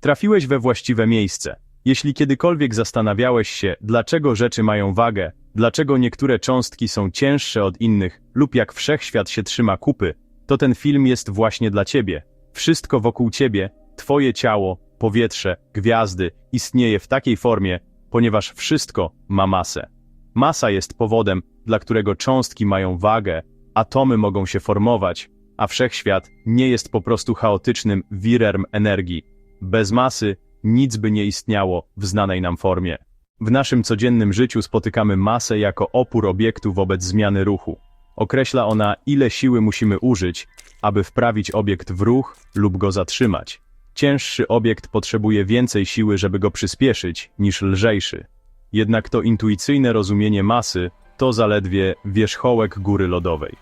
Trafiłeś we właściwe miejsce. Jeśli kiedykolwiek zastanawiałeś się, dlaczego rzeczy mają wagę, dlaczego niektóre cząstki są cięższe od innych, lub jak wszechświat się trzyma kupy, to ten film jest właśnie dla ciebie. Wszystko wokół ciebie, twoje ciało, powietrze, gwiazdy, istnieje w takiej formie, ponieważ wszystko ma masę. Masa jest powodem, dla którego cząstki mają wagę, atomy mogą się formować, a wszechświat nie jest po prostu chaotycznym wirem energii. Bez masy nic by nie istniało w znanej nam formie. W naszym codziennym życiu spotykamy masę jako opór obiektu wobec zmiany ruchu. Określa ona, ile siły musimy użyć, aby wprawić obiekt w ruch lub go zatrzymać. Cięższy obiekt potrzebuje więcej siły, żeby go przyspieszyć, niż lżejszy. Jednak to intuicyjne rozumienie masy to zaledwie wierzchołek góry lodowej.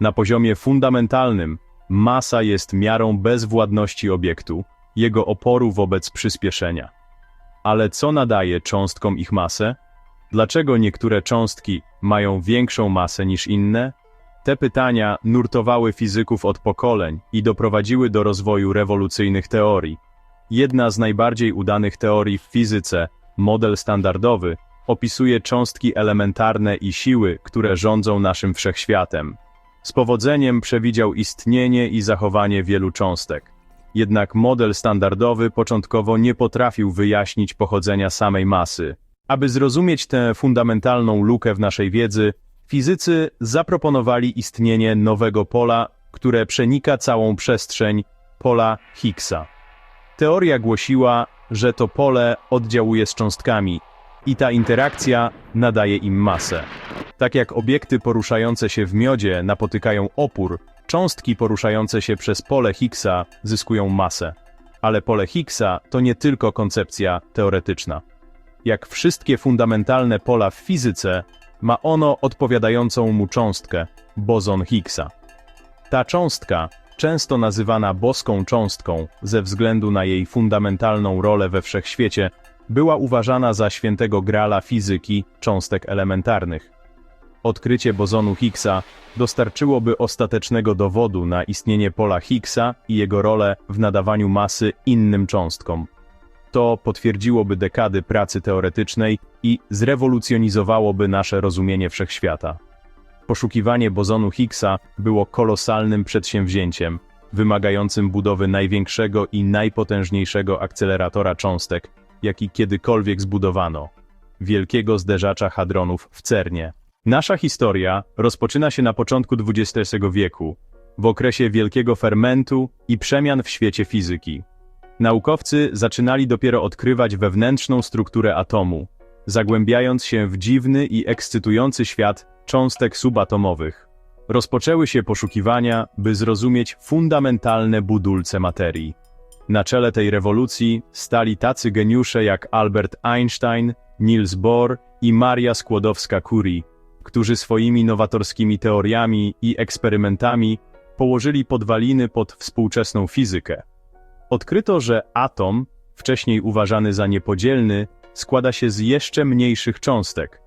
Na poziomie fundamentalnym masa jest miarą bezwładności obiektu, jego oporu wobec przyspieszenia. Ale co nadaje cząstkom ich masę? Dlaczego niektóre cząstki mają większą masę niż inne? Te pytania nurtowały fizyków od pokoleń i doprowadziły do rozwoju rewolucyjnych teorii. Jedna z najbardziej udanych teorii w fizyce, model standardowy, opisuje cząstki elementarne i siły, które rządzą naszym wszechświatem. Z powodzeniem przewidział istnienie i zachowanie wielu cząstek. Jednak model standardowy początkowo nie potrafił wyjaśnić pochodzenia samej masy. Aby zrozumieć tę fundamentalną lukę w naszej wiedzy, fizycy zaproponowali istnienie nowego pola, które przenika całą przestrzeń, pola Higgsa. Teoria głosiła, że to pole oddziałuje z cząstkami i ta interakcja nadaje im masę. Tak jak obiekty poruszające się w miodzie napotykają opór, cząstki poruszające się przez pole Higgsa zyskują masę. Ale pole Higgsa to nie tylko koncepcja teoretyczna. Jak wszystkie fundamentalne pola w fizyce, ma ono odpowiadającą mu cząstkę, bozon Higgsa. Ta cząstka, często nazywana boską cząstką ze względu na jej fundamentalną rolę we wszechświecie, była uważana za świętego grala fizyki cząstek elementarnych. Odkrycie bozonu Higgsa dostarczyłoby ostatecznego dowodu na istnienie pola Higgsa i jego rolę w nadawaniu masy innym cząstkom. To potwierdziłoby dekady pracy teoretycznej i zrewolucjonizowałoby nasze rozumienie wszechświata. Poszukiwanie bozonu Higgsa było kolosalnym przedsięwzięciem, wymagającym budowy największego i najpotężniejszego akceleratora cząstek, jaki kiedykolwiek zbudowano wielkiego zderzacza hadronów w CERNie. Nasza historia rozpoczyna się na początku XX wieku, w okresie wielkiego fermentu i przemian w świecie fizyki. Naukowcy zaczynali dopiero odkrywać wewnętrzną strukturę atomu, zagłębiając się w dziwny i ekscytujący świat cząstek subatomowych. Rozpoczęły się poszukiwania, by zrozumieć fundamentalne budulce materii. Na czele tej rewolucji stali tacy geniusze jak Albert Einstein, Niels Bohr i Maria Skłodowska-Curie, którzy swoimi nowatorskimi teoriami i eksperymentami położyli podwaliny pod współczesną fizykę. Odkryto, że atom, wcześniej uważany za niepodzielny, składa się z jeszcze mniejszych cząstek,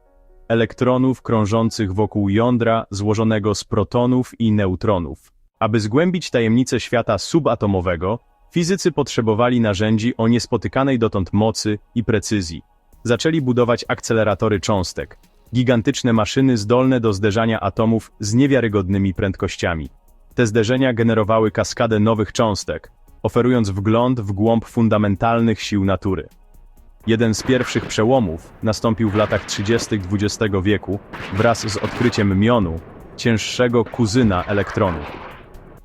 elektronów krążących wokół jądra złożonego z protonów i neutronów. Aby zgłębić tajemnice świata subatomowego, fizycy potrzebowali narzędzi o niespotykanej dotąd mocy i precyzji. Zaczęli budować akceleratory cząstek, gigantyczne maszyny zdolne do zderzania atomów z niewiarygodnymi prędkościami. Te zderzenia generowały kaskadę nowych cząstek, oferując wgląd w głąb fundamentalnych sił natury. Jeden z pierwszych przełomów nastąpił w latach 30. XX wieku wraz z odkryciem mionu, cięższego kuzyna elektronu.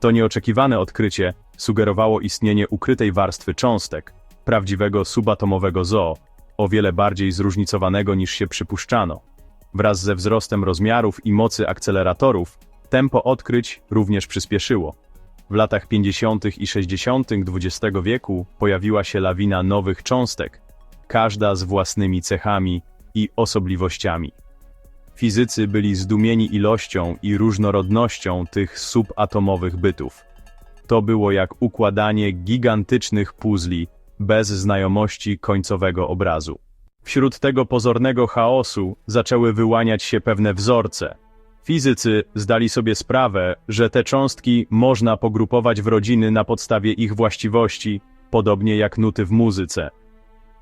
To nieoczekiwane odkrycie sugerowało istnienie ukrytej warstwy cząstek, prawdziwego subatomowego zoo, o wiele bardziej zróżnicowanego niż się przypuszczano. Wraz ze wzrostem rozmiarów i mocy akceleratorów, tempo odkryć również przyspieszyło. W latach 50. i 60. XX wieku pojawiła się lawina nowych cząstek, każda z własnymi cechami i osobliwościami. Fizycy byli zdumieni ilością i różnorodnością tych subatomowych bytów. To było jak układanie gigantycznych puzli bez znajomości końcowego obrazu. Wśród tego pozornego chaosu zaczęły wyłaniać się pewne wzorce. Fizycy zdali sobie sprawę, że te cząstki można pogrupować w rodziny na podstawie ich właściwości, podobnie jak nuty w muzyce.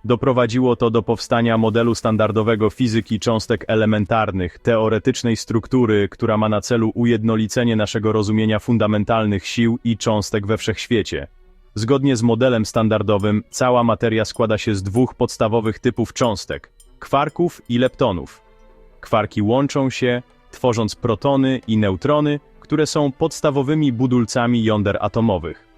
Doprowadziło to do powstania modelu standardowego fizyki cząstek elementarnych, teoretycznej struktury, która ma na celu ujednolicenie naszego rozumienia fundamentalnych sił i cząstek we wszechświecie. Zgodnie z modelem standardowym, cała materia składa się z dwóch podstawowych typów cząstek kwarków i leptonów. Kwarki łączą się, tworząc protony i neutrony, które są podstawowymi budulcami jąder atomowych.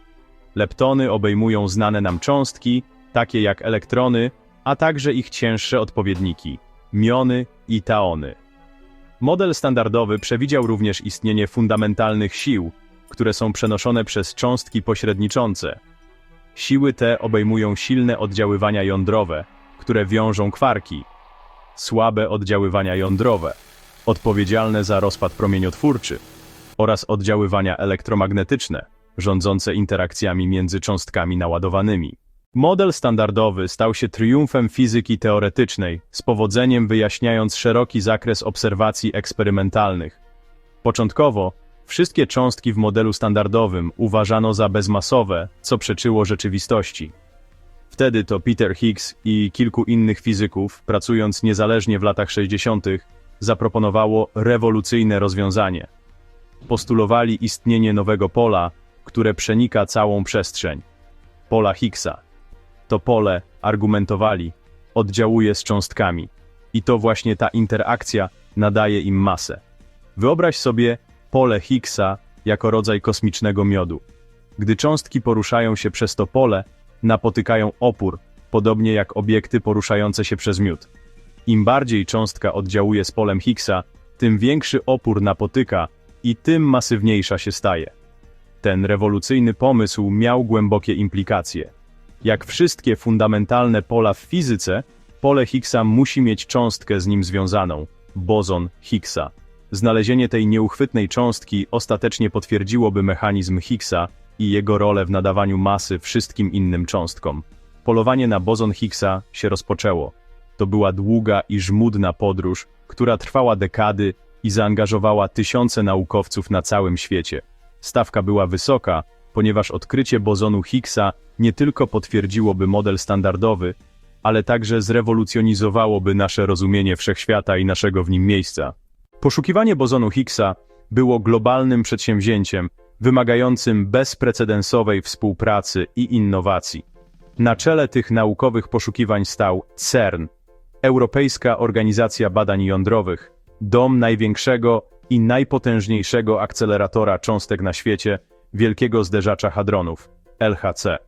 Leptony obejmują znane nam cząstki, takie jak elektrony, a także ich cięższe odpowiedniki miony i taony. Model standardowy przewidział również istnienie fundamentalnych sił, które są przenoszone przez cząstki pośredniczące. Siły te obejmują silne oddziaływania jądrowe, które wiążą kwarki, słabe oddziaływania jądrowe, odpowiedzialne za rozpad promieniotwórczy, oraz oddziaływania elektromagnetyczne, rządzące interakcjami między cząstkami naładowanymi. Model standardowy stał się triumfem fizyki teoretycznej, z powodzeniem wyjaśniając szeroki zakres obserwacji eksperymentalnych. Początkowo, wszystkie cząstki w modelu standardowym uważano za bezmasowe, co przeczyło rzeczywistości. Wtedy to Peter Higgs i kilku innych fizyków, pracując niezależnie w latach 60., zaproponowało rewolucyjne rozwiązanie. Postulowali istnienie nowego pola, które przenika całą przestrzeń. Pola Higgsa. To pole, argumentowali, oddziałuje z cząstkami. I to właśnie ta interakcja nadaje im masę. Wyobraź sobie pole Higgsa jako rodzaj kosmicznego miodu. Gdy cząstki poruszają się przez to pole, napotykają opór, podobnie jak obiekty poruszające się przez miód. Im bardziej cząstka oddziałuje z polem Higgsa, tym większy opór napotyka i tym masywniejsza się staje. Ten rewolucyjny pomysł miał głębokie implikacje. Jak wszystkie fundamentalne pola w fizyce, pole Higgsa musi mieć cząstkę z nim związaną bozon Higgsa. Znalezienie tej nieuchwytnej cząstki ostatecznie potwierdziłoby mechanizm Higgsa i jego rolę w nadawaniu masy wszystkim innym cząstkom. Polowanie na bozon Higgsa się rozpoczęło. To była długa i żmudna podróż, która trwała dekady i zaangażowała tysiące naukowców na całym świecie. Stawka była wysoka, ponieważ odkrycie bozonu Higgsa nie tylko potwierdziłoby model standardowy, ale także zrewolucjonizowałoby nasze rozumienie wszechświata i naszego w nim miejsca. Poszukiwanie bozonu Higgsa było globalnym przedsięwzięciem, wymagającym bezprecedensowej współpracy i innowacji. Na czele tych naukowych poszukiwań stał CERN, Europejska Organizacja Badań Jądrowych, dom największego i najpotężniejszego akceleratora cząstek na świecie, wielkiego zderzacza hadronów, LHC.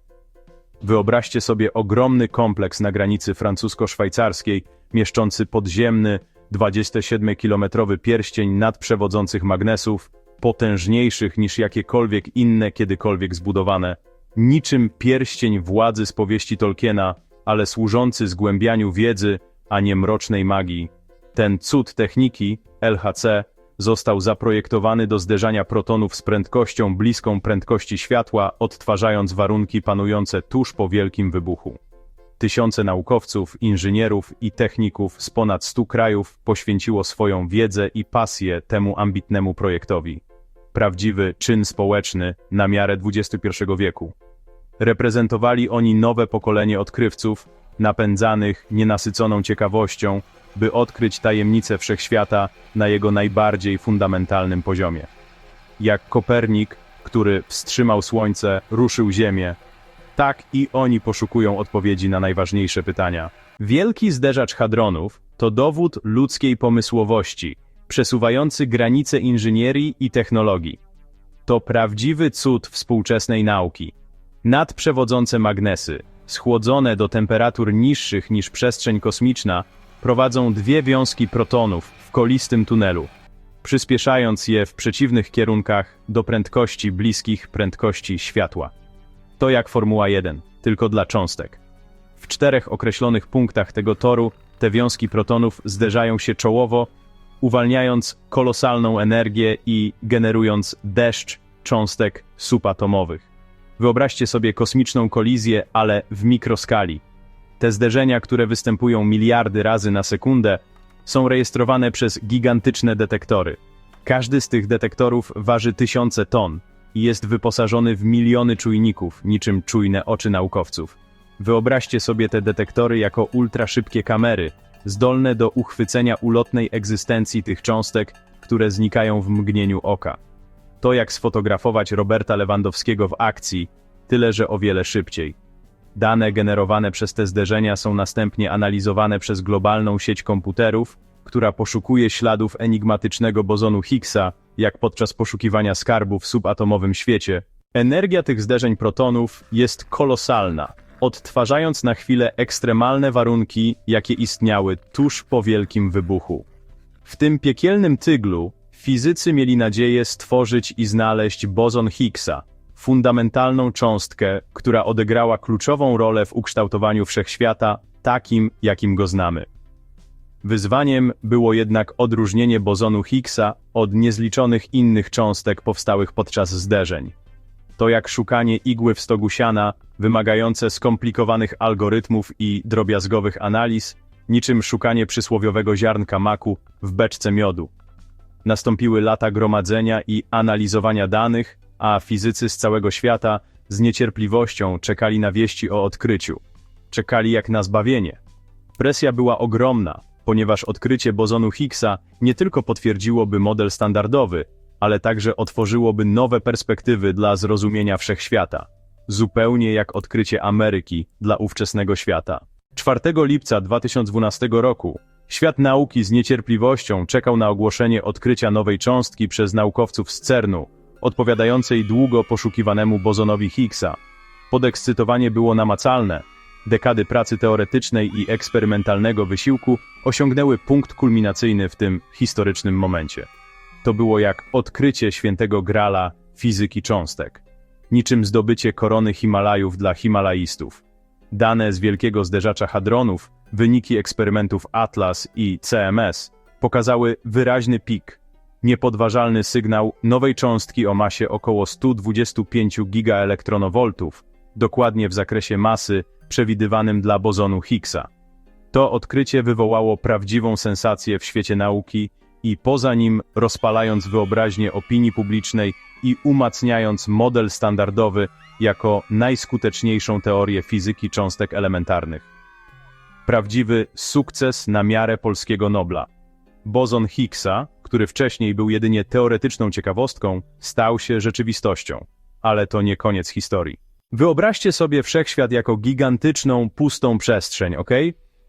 Wyobraźcie sobie ogromny kompleks na granicy francusko-szwajcarskiej, mieszczący podziemny, 27-kilometrowy pierścień nadprzewodzących magnesów, potężniejszych niż jakiekolwiek inne kiedykolwiek zbudowane, niczym pierścień władzy z powieści Tolkiena, ale służący zgłębianiu wiedzy, a nie mrocznej magii. Ten cud techniki, LHC, został zaprojektowany do zderzania protonów z prędkością bliską prędkości światła, odtwarzając warunki panujące tuż po wielkim wybuchu. Tysiące naukowców, inżynierów i techników z ponad stu krajów poświęciło swoją wiedzę i pasję temu ambitnemu projektowi. Prawdziwy czyn społeczny na miarę XXI wieku. Reprezentowali oni nowe pokolenie odkrywców, napędzanych nienasyconą ciekawością, by odkryć tajemnice wszechświata na jego najbardziej fundamentalnym poziomie. Jak Kopernik, który wstrzymał Słońce, ruszył Ziemię, tak i oni poszukują odpowiedzi na najważniejsze pytania. Wielki zderzacz hadronów to dowód ludzkiej pomysłowości, przesuwający granice inżynierii i technologii. To prawdziwy cud współczesnej nauki. Nadprzewodzące magnesy, schłodzone do temperatur niższych niż przestrzeń kosmiczna, prowadzą dwie wiązki protonów w kolistym tunelu, przyspieszając je w przeciwnych kierunkach do prędkości bliskich prędkości światła. To jak Formuła 1, tylko dla cząstek. W czterech określonych punktach tego toru te wiązki protonów zderzają się czołowo, uwalniając kolosalną energię i generując deszcz cząstek subatomowych. Wyobraźcie sobie kosmiczną kolizję, ale w mikroskali. Te zderzenia, które występują miliardy razy na sekundę, są rejestrowane przez gigantyczne detektory. Każdy z tych detektorów waży tysiące ton i jest wyposażony w miliony czujników, niczym czujne oczy naukowców. Wyobraźcie sobie te detektory jako ultraszybkie kamery, zdolne do uchwycenia ulotnej egzystencji tych cząstek, które znikają w mgnieniu oka. To jak sfotografować Roberta Lewandowskiego w akcji, tyle że o wiele szybciej. Dane generowane przez te zderzenia są następnie analizowane przez globalną sieć komputerów, która poszukuje śladów enigmatycznego bozonu Higgsa, jak podczas poszukiwania skarbu w subatomowym świecie. Energia tych zderzeń protonów jest kolosalna, odtwarzając na chwilę ekstremalne warunki, jakie istniały tuż po wielkim wybuchu. W tym piekielnym tyglu fizycy mieli nadzieję stworzyć i znaleźć bozon Higgsa, fundamentalną cząstkę, która odegrała kluczową rolę w ukształtowaniu wszechświata takim, jakim go znamy. Wyzwaniem było jednak odróżnienie bozonu Higgsa od niezliczonych innych cząstek powstałych podczas zderzeń. To jak szukanie igły w stogu siana, wymagające skomplikowanych algorytmów i drobiazgowych analiz, niczym szukanie przysłowiowego ziarnka maku w beczce miodu. Nastąpiły lata gromadzenia i analizowania danych, a fizycy z całego świata z niecierpliwością czekali na wieści o odkryciu. Czekali jak na zbawienie. Presja była ogromna, ponieważ odkrycie bozonu Higgsa nie tylko potwierdziłoby model standardowy, ale także otworzyłoby nowe perspektywy dla zrozumienia wszechświata. Zupełnie jak odkrycie Ameryki dla ówczesnego świata. 4 lipca 2012 roku świat nauki z niecierpliwością czekał na ogłoszenie odkrycia nowej cząstki przez naukowców z CERNu, odpowiadającej długo poszukiwanemu bozonowi Higgsa. Podekscytowanie było namacalne. Dekady pracy teoretycznej i eksperymentalnego wysiłku osiągnęły punkt kulminacyjny w tym historycznym momencie. To było jak odkrycie świętego grala fizyki cząstek. Niczym zdobycie korony Himalajów dla Himalajistów. Dane z wielkiego zderzacza hadronów, wyniki eksperymentów Atlas i CMS pokazały wyraźny pik, niepodważalny sygnał nowej cząstki o masie około 125 gigaelektronowoltów, dokładnie w zakresie masy przewidywanym dla bozonu Higgsa. To odkrycie wywołało prawdziwą sensację w świecie nauki i poza nim rozpalając wyobraźnię opinii publicznej i umacniając model standardowy jako najskuteczniejszą teorię fizyki cząstek elementarnych. Prawdziwy sukces na miarę polskiego Nobla. Bozon Higgsa, który wcześniej był jedynie teoretyczną ciekawostką, stał się rzeczywistością. Ale to nie koniec historii. Wyobraźcie sobie wszechświat jako gigantyczną, pustą przestrzeń, ok?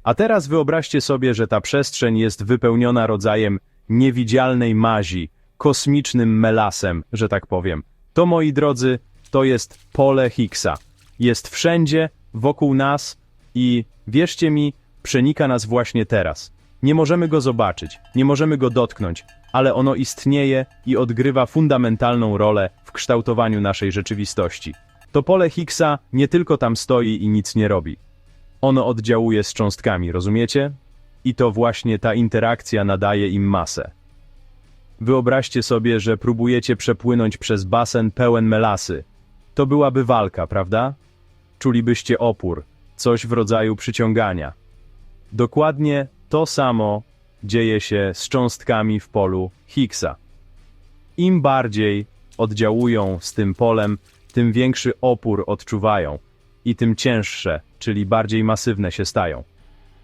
A teraz wyobraźcie sobie, że ta przestrzeń jest wypełniona rodzajem niewidzialnej mazi, kosmicznym melasem, że tak powiem. To, moi drodzy, to jest pole Higgsa. Jest wszędzie, wokół nas i, wierzcie mi, przenika nas właśnie teraz. Nie możemy go zobaczyć, nie możemy go dotknąć, ale ono istnieje i odgrywa fundamentalną rolę w kształtowaniu naszej rzeczywistości. To pole Higgsa nie tylko tam stoi i nic nie robi. Ono oddziałuje z cząstkami, rozumiecie? I to właśnie ta interakcja nadaje im masę. Wyobraźcie sobie, że próbujecie przepłynąć przez basen pełen melasy. To byłaby walka, prawda? Czulibyście opór, coś w rodzaju przyciągania. Dokładnie to samo dzieje się z cząstkami w polu Higgsa. Im bardziej oddziałują z tym polem, tym większy opór odczuwają i tym cięższe, czyli bardziej masywne się stają.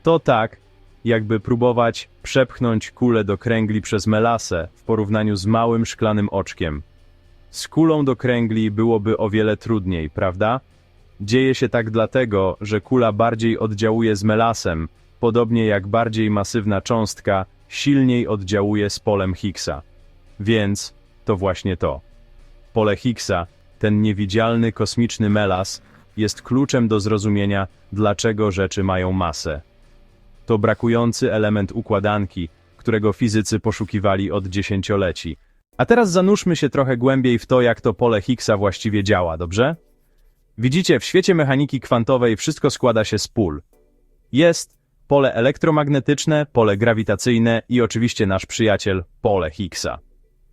To tak, jakby próbować przepchnąć kulę do kręgli przez melasę w porównaniu z małym szklanym oczkiem. Z kulą do kręgli byłoby o wiele trudniej, prawda? Dzieje się tak dlatego, że kula bardziej oddziałuje z melasem, podobnie jak bardziej masywna cząstka silniej oddziałuje z polem Higgsa. Więc to właśnie to. Pole Higgsa, ten niewidzialny kosmiczny melas, jest kluczem do zrozumienia, dlaczego rzeczy mają masę. To brakujący element układanki, którego fizycy poszukiwali od dziesięcioleci. A teraz zanurzmy się trochę głębiej w to, jak to pole Higgsa właściwie działa, dobrze? Widzicie, w świecie mechaniki kwantowej wszystko składa się z pól. Jest pole elektromagnetyczne, pole grawitacyjne i oczywiście nasz przyjaciel pole Higgsa.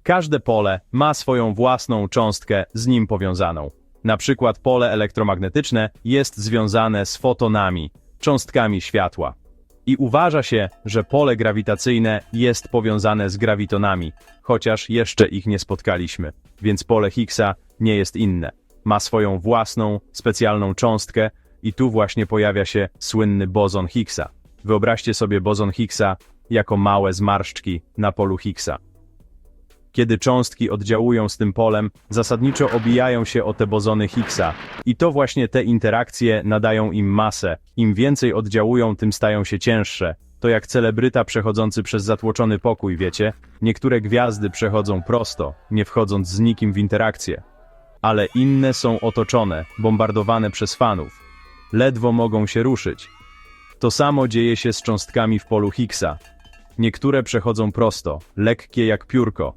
Każde pole ma swoją własną cząstkę z nim powiązaną. Na przykład pole elektromagnetyczne jest związane z fotonami, cząstkami światła. I uważa się, że pole grawitacyjne jest powiązane z grawitonami, chociaż jeszcze ich nie spotkaliśmy. Więc pole Higgsa nie jest inne. Ma swoją własną, specjalną cząstkę i tu właśnie pojawia się słynny bozon Higgsa. Wyobraźcie sobie bozon Higgsa jako małe zmarszczki na polu Higgsa. Kiedy cząstki oddziałują z tym polem, zasadniczo obijają się o te bozony Higgsa. I to właśnie te interakcje nadają im masę. Im więcej oddziałują, tym stają się cięższe. To jak celebryta przechodzący przez zatłoczony pokój, wiecie? Niektóre gwiazdy przechodzą prosto, nie wchodząc z nikim w interakcję. Ale inne są otoczone, bombardowane przez fanów. Ledwo mogą się ruszyć. To samo dzieje się z cząstkami w polu Higgsa. Niektóre przechodzą prosto, lekkie jak piórko,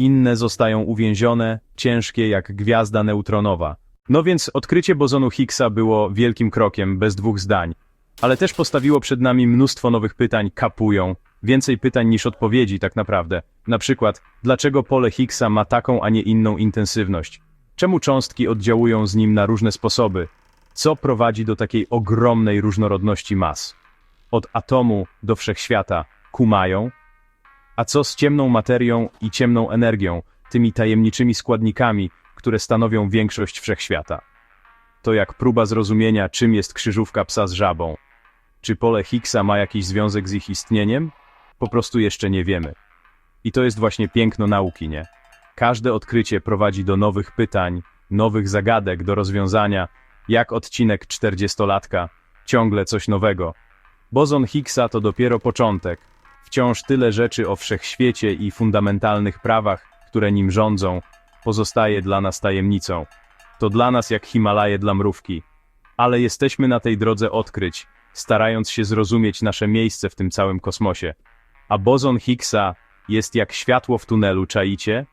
inne zostają uwięzione, ciężkie jak gwiazda neutronowa. No więc odkrycie bozonu Higgsa było wielkim krokiem, bez dwóch zdań. Ale też postawiło przed nami mnóstwo nowych pytań, kapują. Więcej pytań niż odpowiedzi tak naprawdę. Na przykład, dlaczego pole Higgsa ma taką, a nie inną intensywność? Czemu cząstki oddziałują z nim na różne sposoby? Co prowadzi do takiej ogromnej różnorodności mas? Od atomu do wszechświata kumają, a co z ciemną materią i ciemną energią, tymi tajemniczymi składnikami, które stanowią większość wszechświata? To jak próba zrozumienia, czym jest krzyżówka psa z żabą. Czy pole Higgsa ma jakiś związek z ich istnieniem? Po prostu jeszcze nie wiemy. I to jest właśnie piękno nauki, nie? Każde odkrycie prowadzi do nowych pytań, nowych zagadek do rozwiązania, jak odcinek 40-latka, ciągle coś nowego. Bozon Higgsa to dopiero początek, Wciąż tyle rzeczy o wszechświecie i fundamentalnych prawach, które nim rządzą, pozostaje dla nas tajemnicą. To dla nas jak Himalaje dla mrówki. Ale jesteśmy na tej drodze odkryć, starając się zrozumieć nasze miejsce w tym całym kosmosie. A bozon Higgsa jest jak światło w tunelu, czaicie?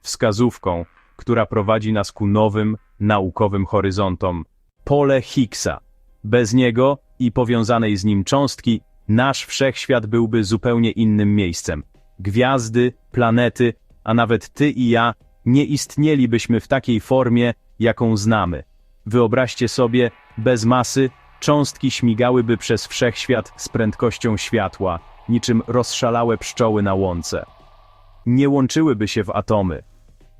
Wskazówką, która prowadzi nas ku nowym, naukowym horyzontom. Pole Higgsa. Bez niego i powiązanej z nim cząstki nasz wszechświat byłby zupełnie innym miejscem. Gwiazdy, planety, a nawet ty i ja nie istnielibyśmy w takiej formie, jaką znamy. Wyobraźcie sobie, bez masy, cząstki śmigałyby przez wszechświat z prędkością światła, niczym rozszalałe pszczoły na łące. Nie łączyłyby się w atomy.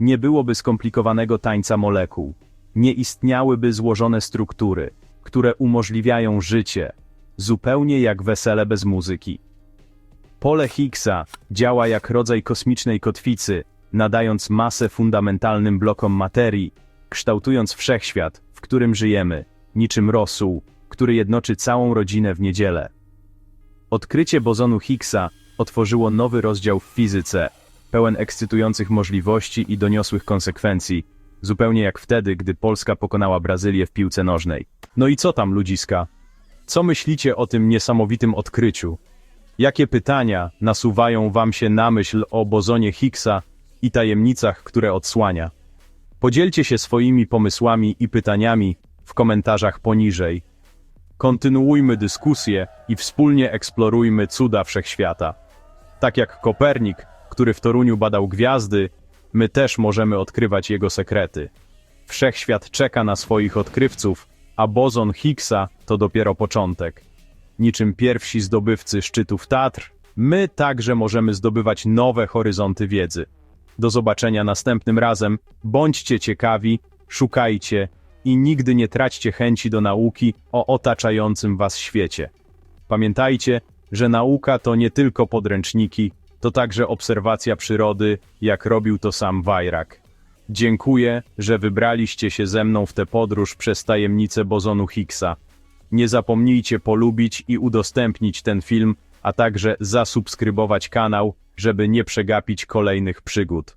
Nie byłoby skomplikowanego tańca molekuł. Nie istniałyby złożone struktury, które umożliwiają życie, zupełnie jak wesele bez muzyki. Pole Higgsa działa jak rodzaj kosmicznej kotwicy, nadając masę fundamentalnym blokom materii, kształtując wszechświat, w którym żyjemy, niczym rosół, który jednoczy całą rodzinę w niedzielę. Odkrycie bozonu Higgsa otworzyło nowy rozdział w fizyce, pełen ekscytujących możliwości i doniosłych konsekwencji, zupełnie jak wtedy, gdy Polska pokonała Brazylię w piłce nożnej. No i co tam, ludziska? Co myślicie o tym niesamowitym odkryciu? Jakie pytania nasuwają wam się na myśl o bozonie Higgsa i tajemnicach, które odsłania? Podzielcie się swoimi pomysłami i pytaniami w komentarzach poniżej. Kontynuujmy dyskusję i wspólnie eksplorujmy cuda wszechświata. Tak jak Kopernik, który w Toruniu badał gwiazdy, my też możemy odkrywać jego sekrety. Wszechświat czeka na swoich odkrywców, a bozon Higgsa to dopiero początek. Niczym pierwsi zdobywcy szczytów Tatr, my także możemy zdobywać nowe horyzonty wiedzy. Do zobaczenia następnym razem, bądźcie ciekawi, szukajcie i nigdy nie traćcie chęci do nauki o otaczającym was świecie. Pamiętajcie, że nauka to nie tylko podręczniki, to także obserwacja przyrody, jak robił to sam Wajrak. Dziękuję, że wybraliście się ze mną w tę podróż przez tajemnicę bozonu Higgsa. Nie zapomnijcie polubić i udostępnić ten film, a także zasubskrybować kanał, żeby nie przegapić kolejnych przygód.